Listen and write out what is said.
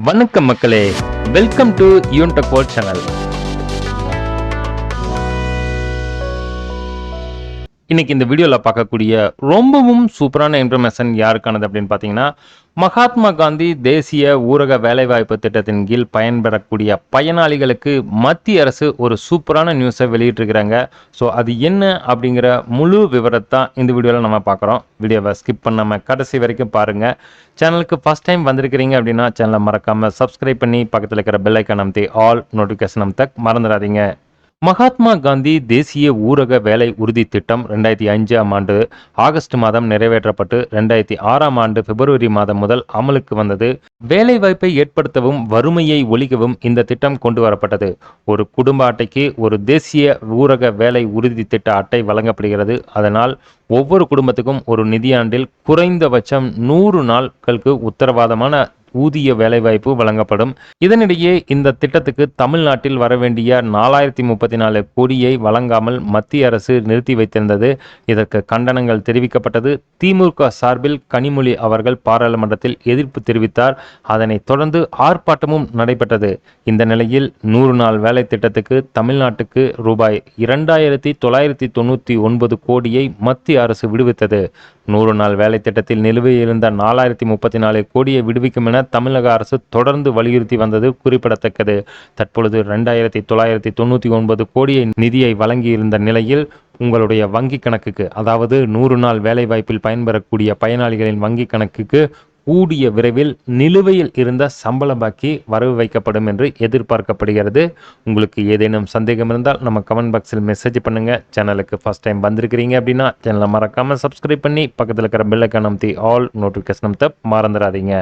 வணக்கம் மக்களே. Welcome to யூன்டெக் channel இன்னைக்கு இந்த வீடியோவில் பார்க்கக்கூடிய ரொம்பவும் சூப்பரான இன்ஃபர்மேஷன் யாருக்கானது அப்படின்னு பார்த்தீங்கன்னா மகாத்மா காந்தி தேசிய ஊரக வேலைவாய்ப்பு திட்டத்தின் கீழ் பயன்பெறக்கூடிய பயனாளிகளுக்கு மத்திய அரசு ஒரு சூப்பரான நியூஸை வெளியிட்டிருக்கிறாங்க. ஸோ அது என்ன அப்படிங்கிற முழு விவரத்தை இந்த வீடியோவில் நம்ம பார்க்குறோம். வீடியோவை ஸ்கிப் பண்ணாமல் கடைசி வரைக்கும் பாருங்கள் சேனலுக்கு ஃபஸ்ட் டைம் வந்திருக்கிறீங்க அப்படின்னா சேனலை மறக்காமல் சப்ஸ்கிரைப் பண்ணி பக்கத்தில் இருக்கிற பெல் ஐக்கான் அமைத்தி ஆல் நோட்டிஃபிகேஷன் அமைத்த மறந்துடாதீங்க. மகாத்மா காந்தி தேசிய ஊரக வேலை உறுதி திட்டம் ரெண்டாயிரத்தி அஞ்சாம் ஆண்டு ஆகஸ்ட் மாதம் நிறைவேற்றப்பட்டு ரெண்டாயிரத்தி ஆறாம் ஆண்டு பிப்ரவரி மாதம் முதல் அமலுக்கு வந்தது. வேலைவாய்ப்பை ஏற்படுத்தவும் வறுமையை ஒழிக்கவும் இந்த திட்டம் கொண்டு வரப்பட்டது. ஒரு குடும்ப அட்டைக்கு ஒரு தேசிய ஊரக வேலை உறுதி திட்ட அட்டை வழங்கப்படுகிறது. அதனால் ஒவ்வொரு குடும்பத்துக்கும் ஒரு நிதியாண்டில் குறைந்தபட்சம் நூறு நாட்களுக்கு உத்தரவாதமான ஊதிய வேலைவாய்ப்பு வழங்கப்படும். இதனிடையே இந்த திட்டத்துக்கு தமிழ்நாட்டில் வரவேண்டிய நாலாயிரத்தி முப்பத்தி நாலு கோடியை வழங்காமல் மத்திய அரசு நிறுத்தி வைத்திருந்தது. இதற்கு கண்டனங்கள் தெரிவிக்கப்பட்டது. திமுக சார்பில் கனிமொழி அவர்கள் பாராளுமன்றத்தில் எதிர்ப்பு தெரிவித்தார். அதனைத் தொடர்ந்து ஆர்ப்பாட்டமும் நடைபெற்றது. இந்த நிலையில் நூறு நாள் வேலை திட்டத்துக்கு தமிழ்நாட்டுக்கு ரூபாய் இரண்டாயிரத்தி தொள்ளாயிரத்தி தொண்ணூற்றி ஒன்பது கோடியை மத்திய அரசு விடுவித்தது. நூறு நாள் வேலை திட்டத்தில் நிலுவையில் இருந்த நாலாயிரத்தி முப்பத்தி நாலு கோடியை விடுவிக்கும் என தமிழக அரசு தொடர்ந்து வலியுறுத்தி வந்தது குறிப்பிடத்தக்கது. தற்பொழுது ரெண்டாயிரத்தி தொள்ளாயிரத்தி தொண்ணூற்றி ஒன்பது கோடியை நிதியை வழங்கியிருந்த நிலையில் உங்களுடைய வங்கி கணக்குக்கு அதாவது நூறு நாள் வேலைவாய்ப்பில் பயன்பெறக்கூடிய பயனாளிகளின் வங்கி கணக்குக்கு கூடிய விரைவில் நிலுவையில் இருந்த சம்பள பாக்கி வரவு வைக்கப்படும் என்று எதிர்பார்க்கப்படுகிறது. உங்களுக்கு ஏதேனும் சந்தேகம் இருந்தால் நம்ம கமெண்ட் பாக்ஸில் மெசேஜ் பண்ணுங்கள் சேனலுக்கு ஃபர்ஸ்ட் டைம் வந்திருக்கிறீங்க அப்படின்னா சேனலை மறக்காமல் சப்ஸ்கிரைப் பண்ணி பக்கத்தில் இருக்கிற பெல் ஐக்கான் ஆல் நோட்டிஃபிகேஷன் அமைத்த மறந்துடாதீங்க.